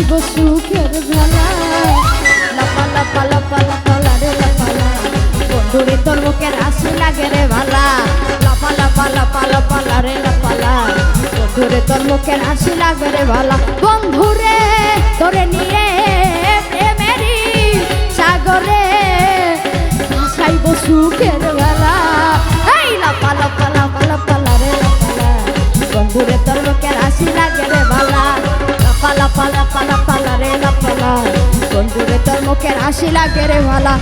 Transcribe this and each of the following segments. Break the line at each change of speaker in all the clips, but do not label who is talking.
ভাসাইব সুখের ভেলা লাপা লাপা লাপা লাপা, লারে লাপালা বন্ধুরে, তোর মুখের হাসি লাগে রে ভালা। লাপা লাপা লাপা লাপা, লারে লাপালা বন্ধুরে, তোর মুখের হাসি লাগে রে ভালা। বন্ধুরে, তোরে নিয়ে প্রেমেরি সাগরে ভাসাইব সুখের ভেলা হাসি লাগে ভালা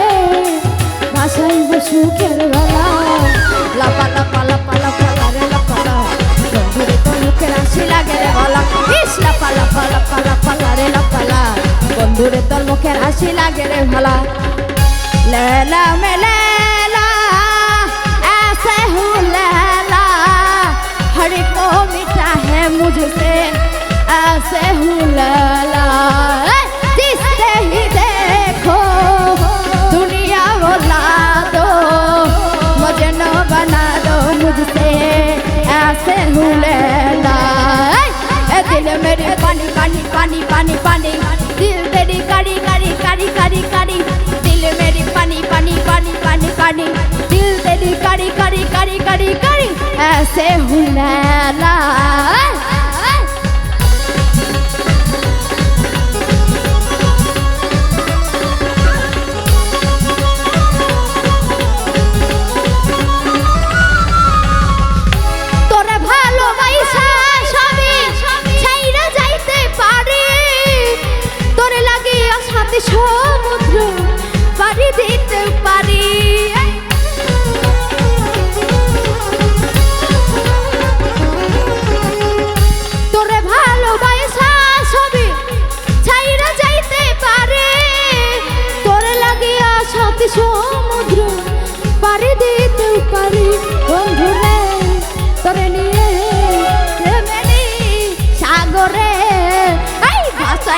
সাগরে ভাসাইব সুখের বেলা লাপা লাপা লাপা লাপা লারে লাপালা বন্ধুরে তোর মুখের হাসি লাগে রে বলা ইস লাপা লাপা লাপা লাপা লারে লাপালা বন্ধুরে তোর মুখের হাসি লাগে রে ভালা लैला में लैला ऐसे हूँ लैला हर को मिटा है मुझसे ऐसे हूँ that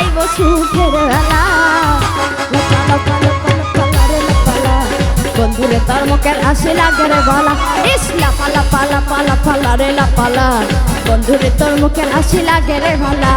ভাসাইব সুখের বেলা লাপা লাপা লাপা লাপা লারে লাপালা। বন্ধুরে তোর মুখের আসে লাগে রে বলা। ইস লাপালা পালা পালা পালা রে লাপালা বন্ধুরে তোর মুখের আসে লাগে রে ভালা